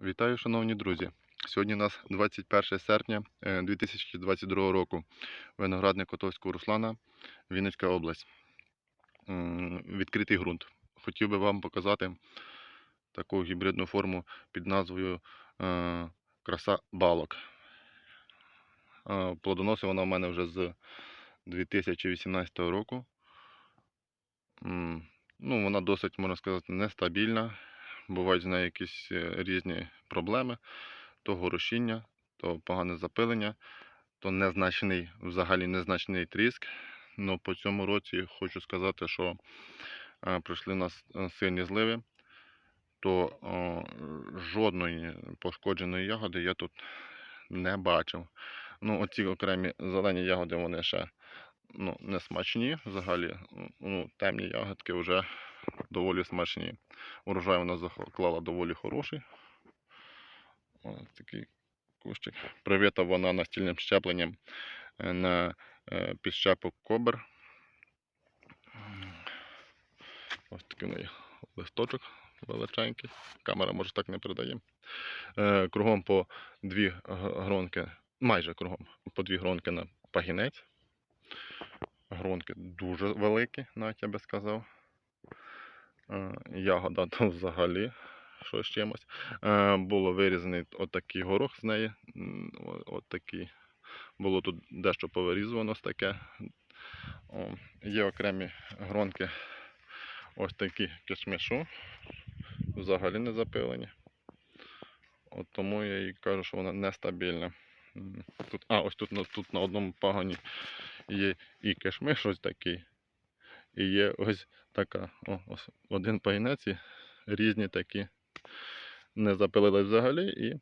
Вітаю, шановні друзі! Сьогодні у нас 21 серпня е, 2022 року. Виноградник Котовського Руслана, Вінницька область. Відкритий ґрунт. Хотів би вам показати таку гібридну форму під назвою е, Краса балок. Е, Плодоносить вона в мене вже з 2018 року. Ну, вона досить, можна сказати, нестабільна бувають з нею якісь е, різні проблеми, то горошіння, то погане запилення, то незначний, взагалі незначний тріск. Ну, по цьому році хочу сказати, що е, прийшли у нас е, сильні зливи, то е, жодної пошкодженої ягоди я тут не бачив. Ну, оці окремі зелені ягоди, вони ще ну, не смачні. Взагалі, ну, темні ягодки вже доволі смачні. Урожай вона заклала доволі хороший. Ось такий кущик. Привита вона настільним щепленням е, на е, підщепок кобр. Ось такий в неї листочок величенький. Камера може так не передає. Е, Кругом по дві гронки, майже кругом по дві гронки на пагінець. Гронки дуже великі, навіть я би сказав. Е, Ягода то взагалі що з чимось. Е, Було вирізаний отакий горох з неї. Отакий. Було тут дещо повирізувано таке. О, Є окремі гронки, ось такі кишмишу. Взагалі не запилені. От тому я і кажу, що вона нестабільна. Тут, а, ось тут, тут на одному пагоні є і кишмиш ось такий. І є ось така. О, ось один пагінець і різні такі. Не запилилась взагалі і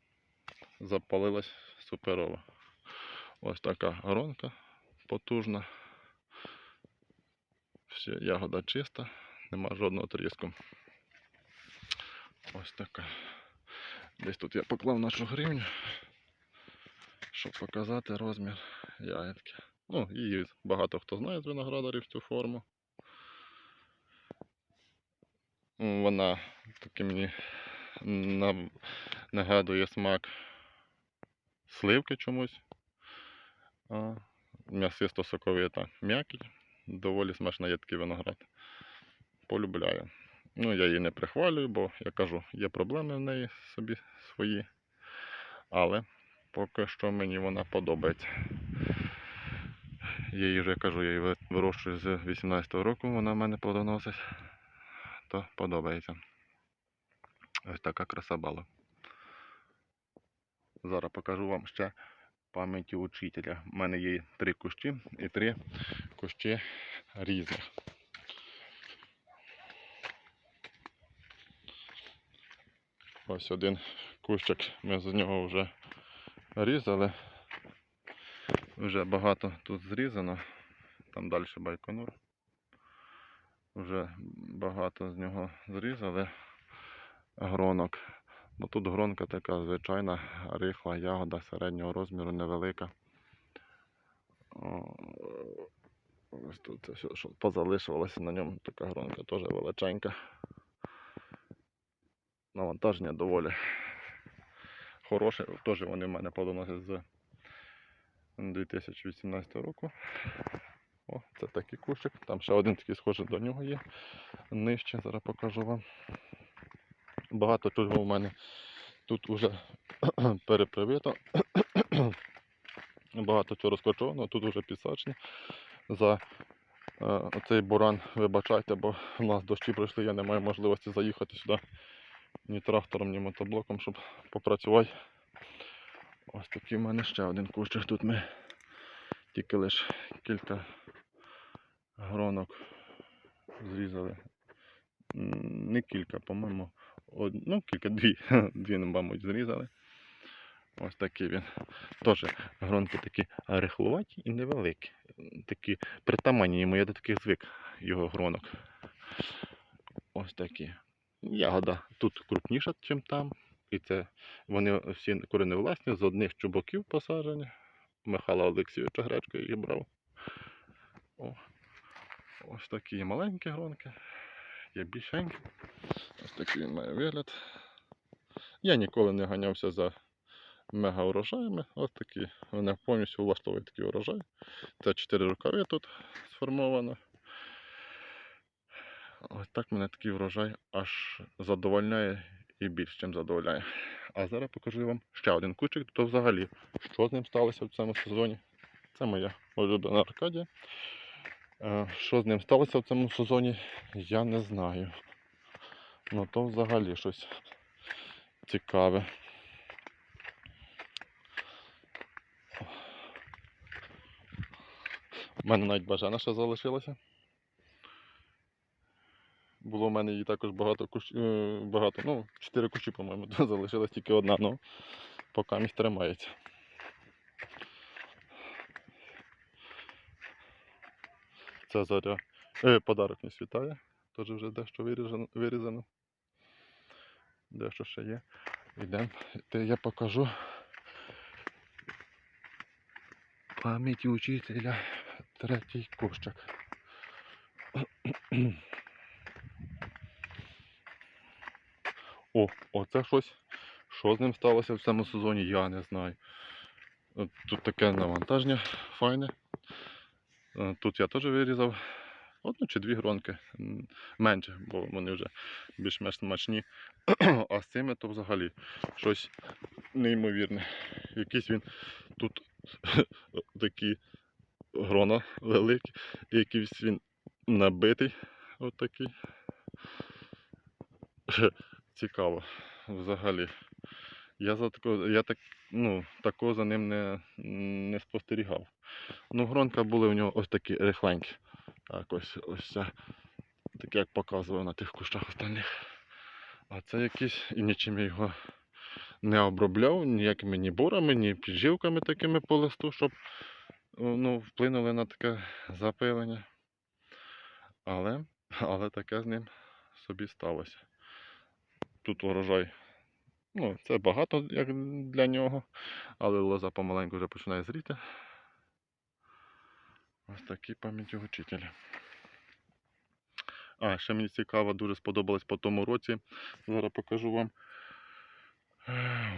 запалилась суперово. Ось така гронка потужна. Все, ягода чиста, нема жодного тріску. Ось така. Десь тут я поклав нашу гривню, щоб показати розмір ягідки. Ну, її багато хто знає з виноградарів цю форму. Вона таки мені нагадує смак сливки чомусь. А, М'ясисто соковита м'якіть. Доволі смачна є такий виноград. Полюбляю. Ну, я її не прихвалюю, бо я кажу, є проблеми в неї собі свої. Але поки що мені вона подобається. Я її вже кажу, я її вирощую з 18-го року, вона в мене плодоносить. То подобається. Ось така краса бала. Зараз покажу вам ще пам'яті учителя. У мене є три кущі і три кущі різних. Ось один кущик ми з нього вже різали. Вже багато тут зрізано. Там далі байконур. Вже багато з нього зрізали гронок. Бо тут гронка така звичайна, рихла ягода середнього розміру, невелика. Ось тут це все, що позалишувалося на ньому, така гронка теж величенька. Навантаження доволі хороше. Теж вони в мене плодоносять з 2018 року. О, це такий кущик. Там ще один такий схожий до нього є. Нижче, зараз покажу вам. Багато чого в мене тут уже перепривито. Багато чого розкочовано, тут вже підсачні. За е, оцей буран вибачайте, бо в нас дощі пройшли, я не маю можливості заїхати сюди ні трактором, ні мотоблоком, щоб попрацювати. Ось такий в мене ще один кущик. Тут ми тільки лише кілька гронок зрізали. Не кілька, по-моєму, од... ну кілька, дві. Дві, мабуть, зрізали. Ось такий він. Теж гронки такі рихлуваті і невеликі. Такі притаманні йому, я до таких звик його гронок. Ось такі. Ягода тут крупніша, ніж там. І це вони всі корени власні, з одних чубоків посаджені. Михайла Олексійовича Гречка їх брав. О, ось такі маленькі гронки. Є більшенькі. Ось такий він має вигляд. Я ніколи не ганявся за мега урожаями. Ось такі. Мене повністю влаштовує такий урожай. Це 4 рукави тут сформовано. Ось так мене такий врожай аж задовольняє і більш ніж задовольняє. А зараз покажу вам ще один кущик, то взагалі, що з ним сталося в цьому сезоні. Це моя улюблена Аркадія. Е, Що з ним сталося в цьому сезоні, я не знаю. Ну то взагалі щось цікаве. У мене навіть бажана ще залишилася. Було в мене її також багато кущ... е, багато, ну, чотири кущі, по-моєму, залишилась тільки одна, ну поки місь тримається. Це заря. Е, подарок не світає. Теж вже дещо вирізано, вирізано. Дещо ще є. Йдемо. Я покажу. Пам'яті учителя. Третій кущик. О, оце щось. Що з ним сталося в цьому сезоні, я не знаю. Тут таке навантаження файне. Е, Тут я теж вирізав одну чи дві гронки. Менше, бо вони вже більш-менш смачні. А з цими то взагалі щось неймовірне. Якийсь він тут такі грона великі, якийсь він набитий. Отакий. Цікаво взагалі. Я за тако, я так, ну, такого за ним не, не спостерігав. Ну, гронка були у нього ось такі рихленькі. Так, ось, ось ця, таке як показував на тих кущах остальних. А це якийсь, і нічим я його не обробляв, ніякими ні борами, ні підживками такими по листу, щоб ну, вплинули на таке запилення. Але, але таке з ним собі сталося. Тут урожай. Ну, це багато як для нього, але лоза помаленьку вже починає зріти. Ось такі пам'яті учителя. А, ще мені цікаво, дуже сподобалось по тому році. Зараз покажу вам.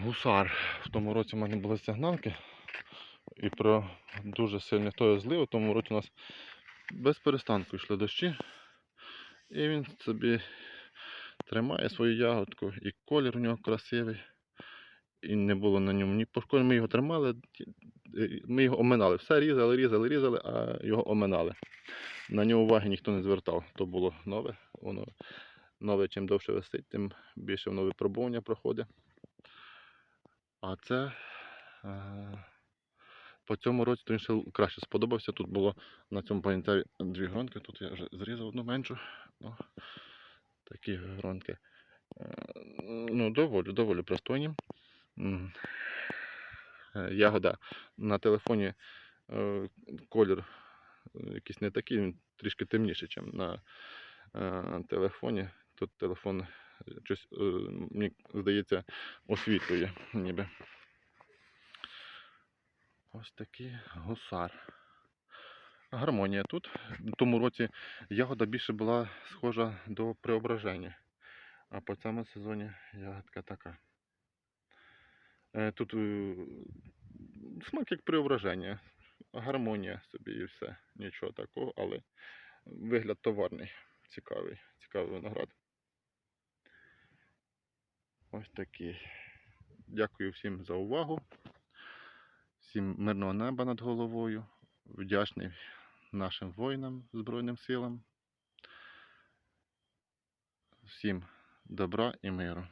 Гусар. В тому році в мене були сигналки. І про дуже сильний той злив. В тому році у нас без перестанку йшли дощі. І він собі тримає свою ягодку, і колір у нього красивий. І не було на ньому ні пошкоджень. Ми його тримали, е, ми його оминали. Все різали, різали, різали, а його оминали. На нього уваги ніхто не звертав. То було нове. Воно нове, чим довше висить, тим більше воно випробування проходить. А це е, по цьому році то він ще краще сподобався. Тут було на цьому планетарі дві гронки. Тут я вже зрізав одну меншу. Такі гронки. Е, Ну, доволі, доволі пристойні. Е, Ягода на телефоні е, колір якийсь не такий, він трішки темніший, ніж на телефоні. Тут телефон щось, мені здається, освітлює ніби. Ось такий гусар. Гармонія тут. В тому році ягода більше була схожа до преображення. А по цьому сезоні ягодка така. Е, Тут е, смак як преображення. Гармонія собі і все. Нічого такого, але вигляд товарний. Цікавий. Цікавий виноград. Ось такий. Дякую всім за увагу. Всім мирного неба над головою. Вдячний нашим воїнам, Збройним силам. Всім добра і миру.